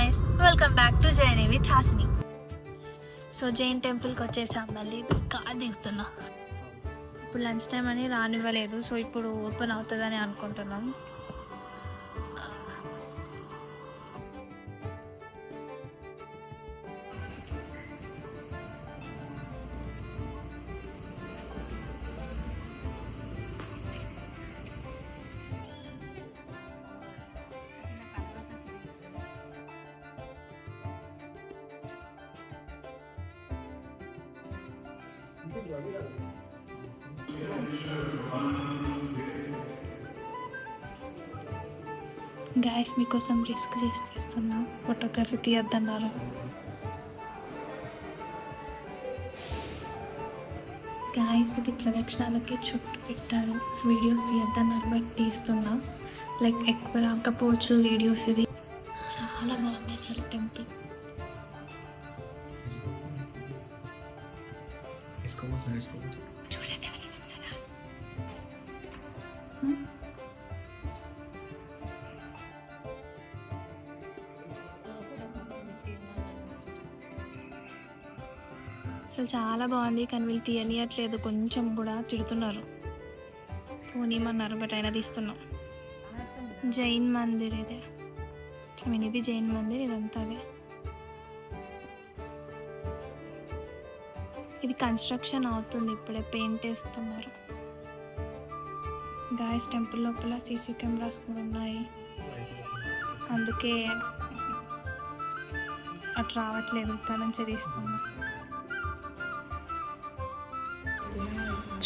Guys welcome back to Jain with Hasini so Jain టెంపుల్కి వచ్చేసాం. మళ్ళీ కార్ దిగుతున్నా. ఇప్పుడు లంచ్ టైం అని రానివ్వలేదు. సో ఇప్పుడు ఓపెన్ అవుతుందని అనుకుంటున్నాం. గాయస్ మీకోసం రిస్క్ చేసి తీస్తున్నా ఫోటోగ్రఫీ తీయద్దన్నారు. గాయస్ ఇది ప్రదక్షిణాలకి చుట్టూ పెట్టారు. వీడియోస్ తీయద్దన్నారు బట్ తీస్తున్నా. లైక్ ఎక్కువ రాకపోవచ్చు వీడియోస్ ఇది. చాలా బాగుంది అసలు టెంపుల్ వేసుకోవచ్చు ఉన్నారా? అసలు చాలా బాగుంది కానీ వీళ్ళు తీయనియట్లేదు. కొంచెం కూడా తిడుతున్నారు. ఫోన్ ఇమ్మన్నారు బట్ అయినా తీస్తున్నాం. జైన్ మందిర్ ఇది. ఐ మీన్ ఇది జైన్ మందిర్ ఇదంతా అదే. ఇది కన్స్ట్రక్షన్ అవుతుంది ఇప్పుడే పెయింట్ వేస్తున్నారు. గాయస్ టెంపుల్ లోపల సీసీ కెమెరాస్ కూడా ఉన్నాయి. అందుకే అటు రావట్లేదు ఇక్కడ నుంచి తీస్తున్నా.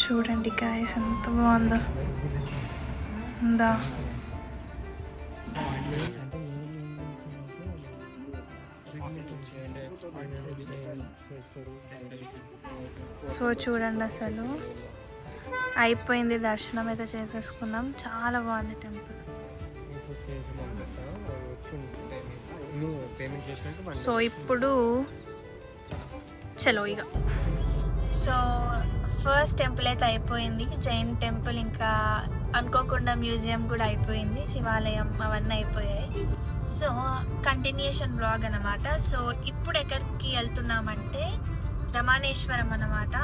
చూడండి గాయస్ ఎంత బాగుందో. ఉందా? సో చూడండి అసలు. అయిపోయింది దర్శనం అయితే చేసేసుకున్నాం చాలా బాగుంది టెంపుల్. సో ఇప్పుడు చలో ఇక సో ఫస్ట్ టెంపుల్ అయితే అయిపోయింది. జైన్ టెంపుల్ ఇంకా అనుకోకుండా మ్యూజియం కూడా అయిపోయింది శివాలయం అవన్నీ అయిపోయాయి. సో కంటిన్యూషన్ బ్లాగ్ అనమాట సో ఇప్పుడు ఎక్కడికి వెళ్తున్నామంటే రమాణేశ్వరం అనమాట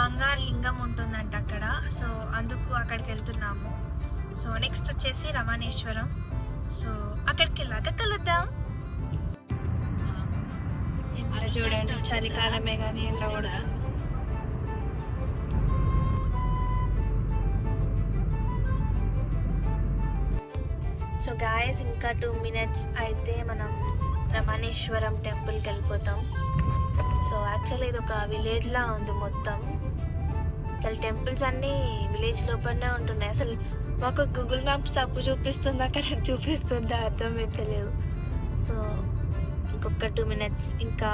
బంగారు లింగం ఉంటుందంట అక్కడ. సో అందుకు అక్కడికి వెళ్తున్నాము. సో నెక్స్ట్ వచ్చేసి రమణేశ్వరం. సో అక్కడికి వెళ్ళాక కలుద్దాం. చూడండి చలికాలమే కానీ ఎండ కూడా సో గాయస్ ఇంకా టూ మినిట్స్ అయితే మనం రమణేశ్వరం టెంపుల్కి వెళ్ళిపోతాం. సో యాక్చువల్లీ ఇది ఒక విలేజ్లా ఉంది మొత్తం. అసలు టెంపుల్స్ అన్నీ విలేజ్ లోపలనే ఉంటున్నాయి. అసలు మాకు గూగుల్ మ్యాప్స్ తప్పు చూపిస్తుందా కరెక్ట్ చూపిస్తుందా అర్థమైతే లేదు. సో ఇంకొక టూ మినిట్స్ ఇంకా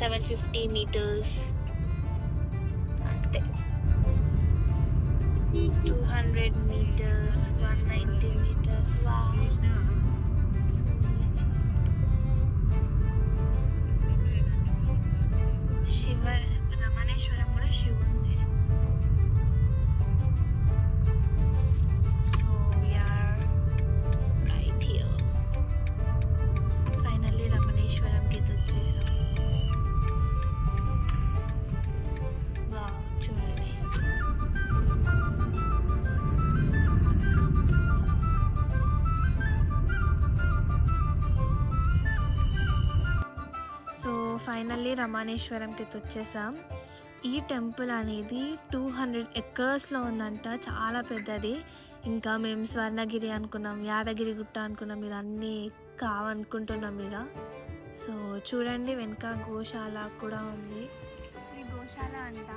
seven fifty metres 200 meters, 190 meters. Wow. Shiva, Ramaneswara ಕೂಡ ఫైనల్లీ రమణేశ్వరంకి వచ్చేసాం ఈ టెంపుల్ అనేది టూ హండ్రెడ్ ఎక్కర్స్లో ఉందంట చాలా పెద్దది. ఇంకా మేము స్వర్ణగిరి అనుకున్నాం యాదగిరి గుట్ట అనుకున్నాం ఇదన్నీ కావనుకుంటున్నాం ఇక. సో చూడండి వెనక గోశాల కూడా ఉంది. ఈ గోశాల అంట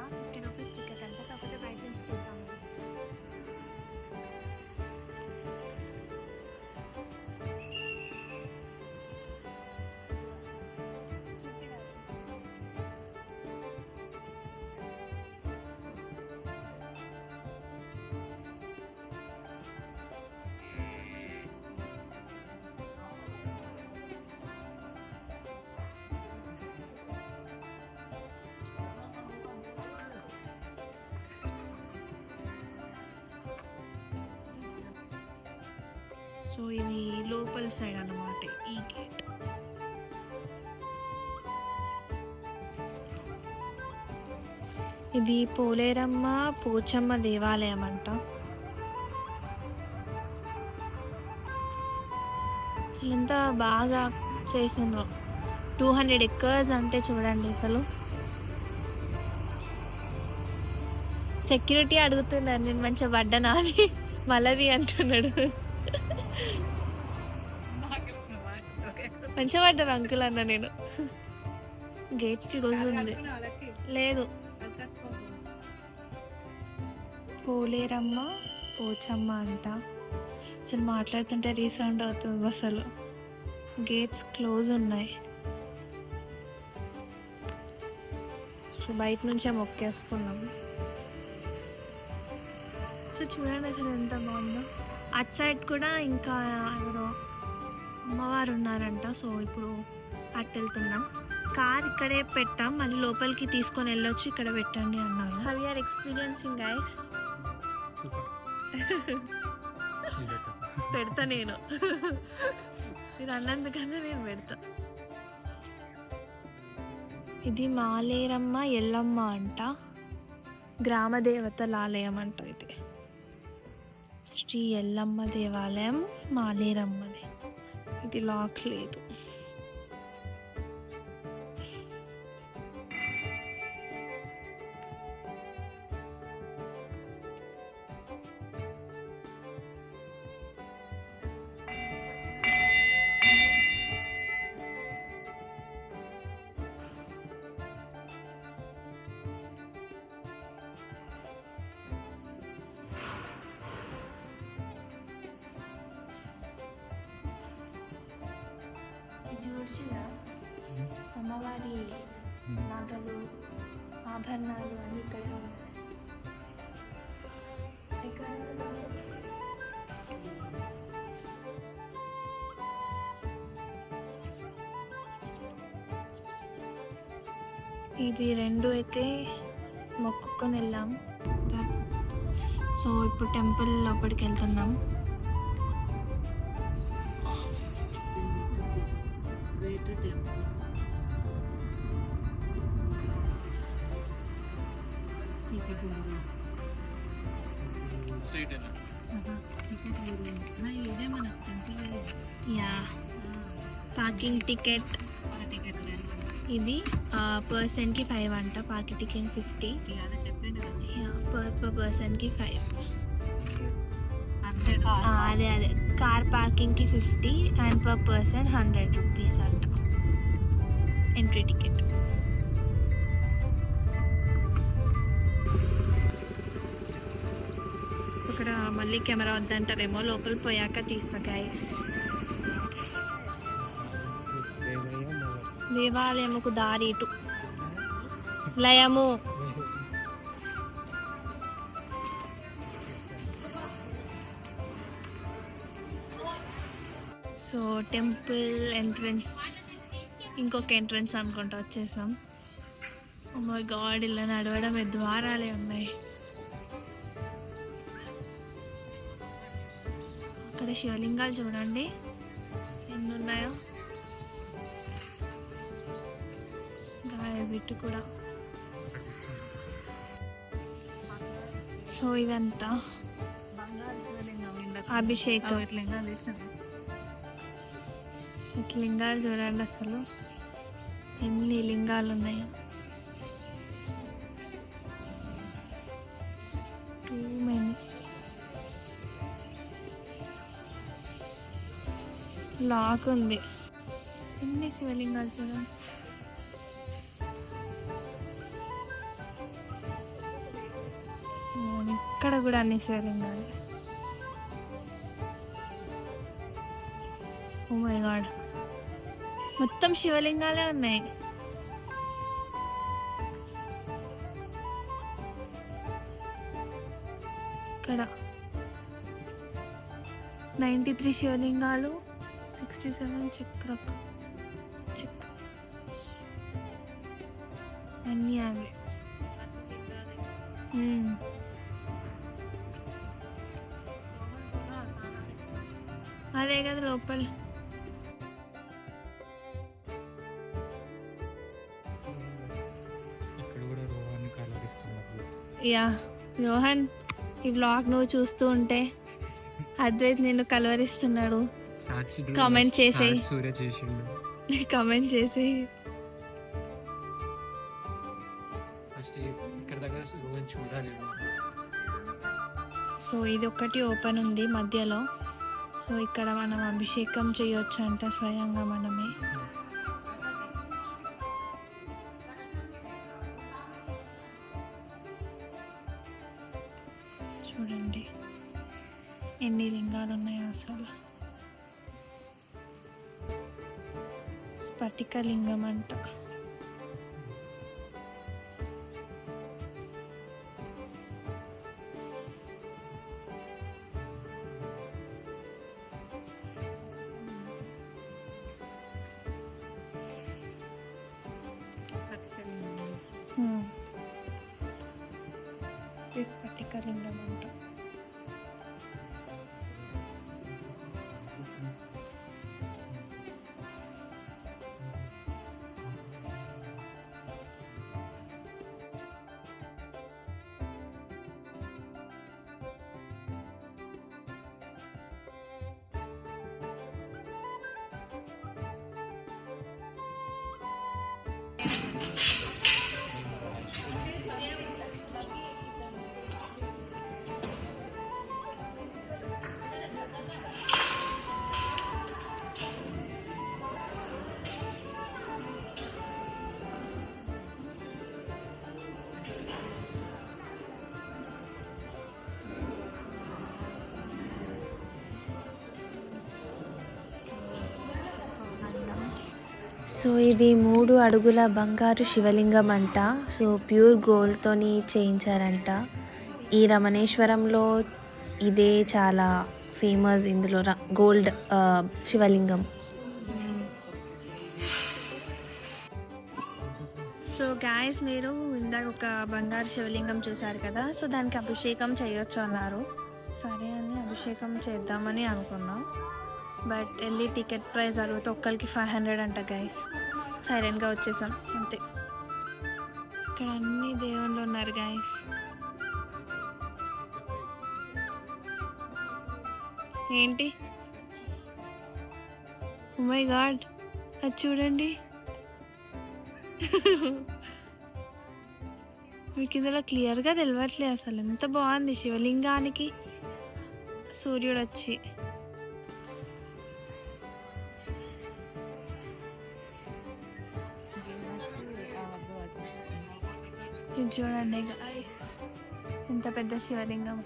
సో ఇది లోపల సైడ్ అన్నమాట ఈ గేట్. ఇది పోలేరమ్మ పోచమ్మ దేవాలయం అంట. ఎంత బాగా చేసిండ్రు. టూ హండ్రెడ్ ఎక్కర్స్ అంటే చూడండి అసలు. సెక్యూరిటీ అడుగుతున్నారు నేను మంచిగా పడ్డానా అని. మళ్ళీ అంటున్నాడు. మంచిగా పడ్డాను అంకుల్ అన్న నేను. గేట్ క్లోజ్ ఉంది. లేదు. పోలేరమ్మ పోచమ్మ అంట. అసలు మాట్లాడుతుంటే రీసౌండ్ అవుతుంది అసలు. గేట్స్ క్లోజ్ ఉన్నాయి. సో బయట నుంచే మొక్కేసుకున్నాం. సో చూడండి అసలు ఎంత బాగుందో. అటు సైడ్ కూడా ఇంకా ఎవరో అమ్మవారు ఉన్నారంట. సో ఇప్పుడు అటు వెళ్తున్నాం. కార్ ఇక్కడే పెట్టాం. మళ్ళీ లోపలికి తీసుకొని వెళ్ళొచ్చు. ఇక్కడ పెట్టండి అన్నారు. How are experiencing guys super పెడతా నేను. మీరు అన్నందుకన్నా నేను పెడతా. ఇది మాలేరమ్మ ఎల్లమ్మ అంట. గ్రామ దేవతల ఆలయం అంట ఇది. శ్రీ ఎల్లమ్మ దేవాలయం మాలేరమ్మది ఇది లాక్ లేదు. చూసిందా అమ్మవారి నగలు ఆభరణాలు అన్నీ ఇక్కడే ఉన్నాయి. ఇవి రెండు అయితే మొక్కుకొని వెళ్ళాం. సో ఇప్పుడు టెంపుల్ లోపలికి వెళ్తున్నాం. స్ట్రీట్ ఇదే మన టెంపుల్ యా పార్కింగ్ టికెట్. ఇది పర్సన్కి ఫైవ్ అంట. Parking ticket fifty. Per per పర్సన్కి ఫైవ్. అదే అదే. Car పార్కింగ్కి fifty and per person hundred rupees అంట. Entry ticket. ఇక్కడ మళ్ళీ కెమెరా వద్దంటారేమో లోపల పోయాక తీస్తా గైస్ దేవాలయముకు దారి ఇటు లయము. సో టెంపుల్ ఎంట్రన్స్ ఇంకొక ఎంట్రన్స్ అనుకుంటా వచ్చేసాం. మై గాడ్ ఇలా నడవడం ద్వారాలే ఉన్నాయి. అక్కడ శివలింగాలు చూడండి. ఎన్ని ఉన్నాయో గాయస్ ఇటు కూడా. సో ఇదంతా. అభిషేకం. ఇట్లా లింగాలు చూడండి అసలు. ఎన్ని లింగాలు ఉన్నాయో. టూ మెనీ లాక్ ఉంది. ఎన్ని శివలింగాలు చూడండి. ఇక్కడ కూడా అన్ని శివలింగాలు. ఓ మై గాడ్ మొత్తం శివలింగాలే ఉన్నాయి. ఇక్కడ నైంటీ త్రీ శివలింగాలు సిక్స్టీ సెవెన్ చక్ర చక్ర అన్నీ అవే. యా రోహన్ ఈ బ్లాగ్ నువ్వు చూస్తూ ఉంటే అద్వైత్ నిన్ను కలవరిస్తున్నాడు. Comment చేసేయ్. కమెంట్ చేసి ఫస్ట్ ఇక్కడ దగ్గర రోహన్ చూడాలి సో ఇది ఒకటి ఓపెన్ ఉంది మధ్యలో. సో ఇక్కడ మనం అభిషేకం చేయొచ్చు అంట స్వయంగా మనమే. ఎన్ని లింగాలు ఉన్నాయో అసలు? స్ఫటిక లింగం. అంట Hmm. ఇది స్ఫటిక లింగం అంట సో ఇది మూడు అడుగుల బంగారు శివలింగం అంట. సో ప్యూర్ గోల్డ్తోని చేయించారంట. ఈ రమణేశ్వరంలో ఇదే చాలా ఫేమస్ ఇందులో ర- గోల్డ్ శివలింగం. సో గాయస్ మీరు ఇందాక ఒక బంగారు శివలింగం చూశారు కదా? సో దానికి అభిషేకం చేయొచ్చు అన్నారు. సరే అని అభిషేకం చేద్దామని అనుకున్నాం. బట్ వెళ్ళి టికెట్ ప్రైస్ అడిగితే ఒక్కరికి ఫైవ్ హండ్రెడ్ అంట గైస్ సైలెంట్గా వచ్చేసాం అంతే. ఇక్కడ అన్ని దేవుళ్ళు ఉన్నారు గైస్ ఏంటి? Oh మై గాడ్ అది చూడండి. మీకు ఇందులో క్లియర్గా తెలియట్లేదు అసలు. ఎంత బాగుంది శివలింగానికి. సూర్యుడు వచ్చి ఇది చూడండి guys. ఎంత పెద్ద శివలింగం.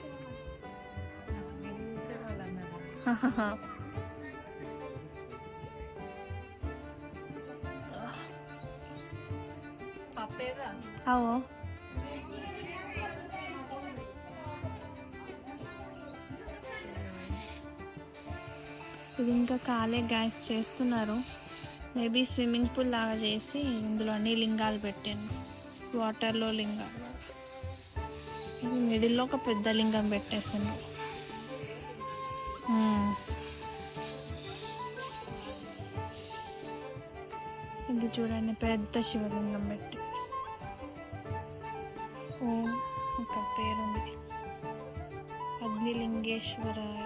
అవు. ఇది ఇంకా కాలే గ్యాస్ చేస్తున్నారు. మేబీ స్విమ్మింగ్ పూల్ లాగా చేసి ఇందులో అన్ని లింగాలు పెట్టాను. వాటర్లో లింగం. మిడిల్లో ఒక పెద్ద లింగం పెట్టేసాను ఇది చూడండి పెద్ద శివలింగం పెట్టి. ఓ ఇక్కడ పేరుంది. అగ్నిలింగేశ్వరాయ.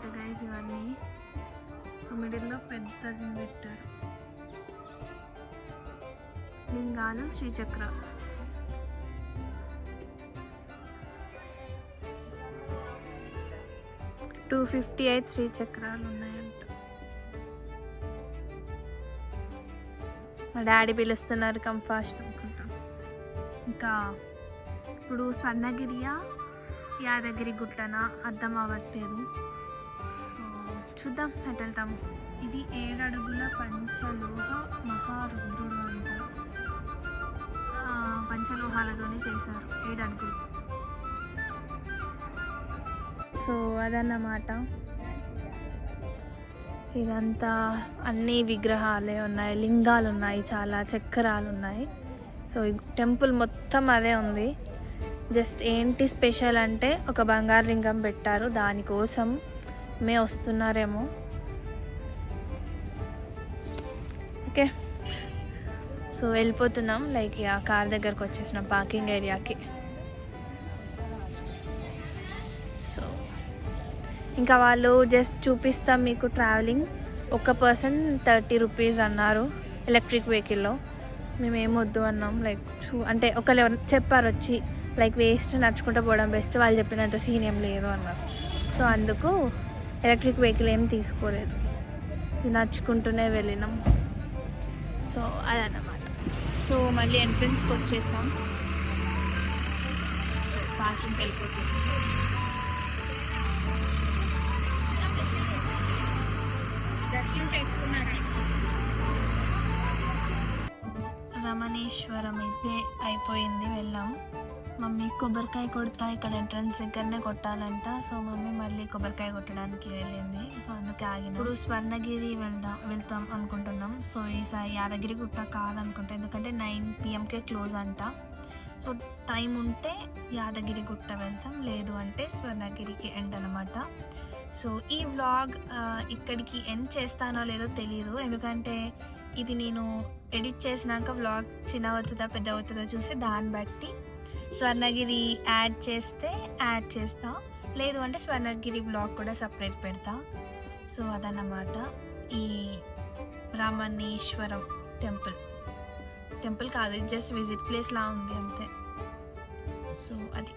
శ్రీచక్రాలంట గైజ్ ఇవన్నీ. సో మిడిల్లో పెద్దది పెట్టారు. లింగాలు శ్రీచక్ర. టూ ఫిఫ్టీ ఎయిట్ శ్రీచక్రాలు ఉన్నాయంట. మా డాడీ పిలుస్తున్నారు కమ్ ఫాస్ట్ ఇంకా ఇప్పుడు స్వర్ణగిరియా యాదగిరి గుట్టన అర్థం అవ్వట్లేదు. చూద్దాం అటు వెళ్తాము ఇది ఏడడుగుల పంచలోహ మహారుద్రుడు అంటారు పంచలోహాలతోనే చేశారు. ఏడడుగులు. సో అదన్నమాట. ఇదంతా అన్ని విగ్రహాలే ఉన్నాయి లింగాలు ఉన్నాయి చాలా చక్రాలు ఉన్నాయి సో ఈ టెంపుల్ మొత్తం అదే ఉంది. జస్ట్ ఏంటి స్పెషల్ అంటే ఒక బంగారు లింగం పెట్టారు దానికోసం. మే వస్తున్నారేమో. ఓకే. సో వెళ్ళిపోతున్నాం. లైక్ ఆ కార్ దగ్గరకు వచ్చేసిన పార్కింగ్ ఏరియాకి. సో ఇంకా వాళ్ళు జస్ట్ చూపిస్తాం మీకు ట్రావెలింగ్. ఒక పర్సన్ థర్టీ రూపీస్ అన్నారు ఎలక్ట్రిక్ వెహికల్లో. మేము ఏమొద్దు వద్దు అన్నాం. లైక్ చూ అంటే ఒకళ్ళు ఎవరు చెప్పారు వచ్చి లైక్ వేస్ట్ నడుచుకుంటూ పోవడం బెస్ట్. వాళ్ళు చెప్పినంత సీన్ ఏం లేదు అన్నారు. సో అందుకు ఎలక్ట్రిక్ వెహికల్ ఏం తీసుకోలేదు. ఇది నడుచుకుంటూనే వెళ్ళినాం. సో అదన్నమాట. సో మళ్ళీ ఎంట్రన్స్కి వచ్చేసాం. సో పార్కింగ్కి వెళ్ళిపోతుంది దర్శనం రమణేశ్వరం అయితే అయిపోయింది వెళ్ళాం. మమ్మీ కొబ్బరికాయ కొడతా ఇక్కడ ఎంట్రన్స్ దగ్గరనే కొట్టాలంట. సో మమ్మీ మళ్ళీ కొబ్బరికాయ కొట్టడానికి వెళ్ళింది. సో అందుకే ఆగిన. ఇప్పుడు స్వర్ణగిరి వెళ్దాం వెళ్తాం అనుకుంటున్నాం. సో ఈసారి యాదగిరి గుట్ట కాదనుకుంటా. ఎందుకంటే నైన్ పిఎంకే క్లోజ్ అంట. సో టైం ఉంటే యాదగిరి గుట్ట వెళ్తాం. లేదు అంటే స్వర్ణగిరికి ఎండ్ అనమాట సో ఈ వ్లాగ్ ఇక్కడికి ఎండ్ చేస్తానో లేదో తెలియదు ఎందుకంటే ఇది నేను ఎడిట్ చేసినాక వ్లాగ్ చిన్న అవుతుందా పెద్ద అవుతుందా చూసి దాన్ని బట్టి స్వర్ణగిరి యాడ్ చేస్తే యాడ్ చేస్తా. లేదు అంటే స్వర్ణగిరి బ్లాగ్ కూడా సపరేట్ పెడతా. సో అదన్నమాట. ఈ బ్రాహ్మణేశ్వరం టెంపుల్. టెంపుల్ కాదు జస్ట్ విజిట్ ప్లేస్ లా ఉంది అంతే. సో అది.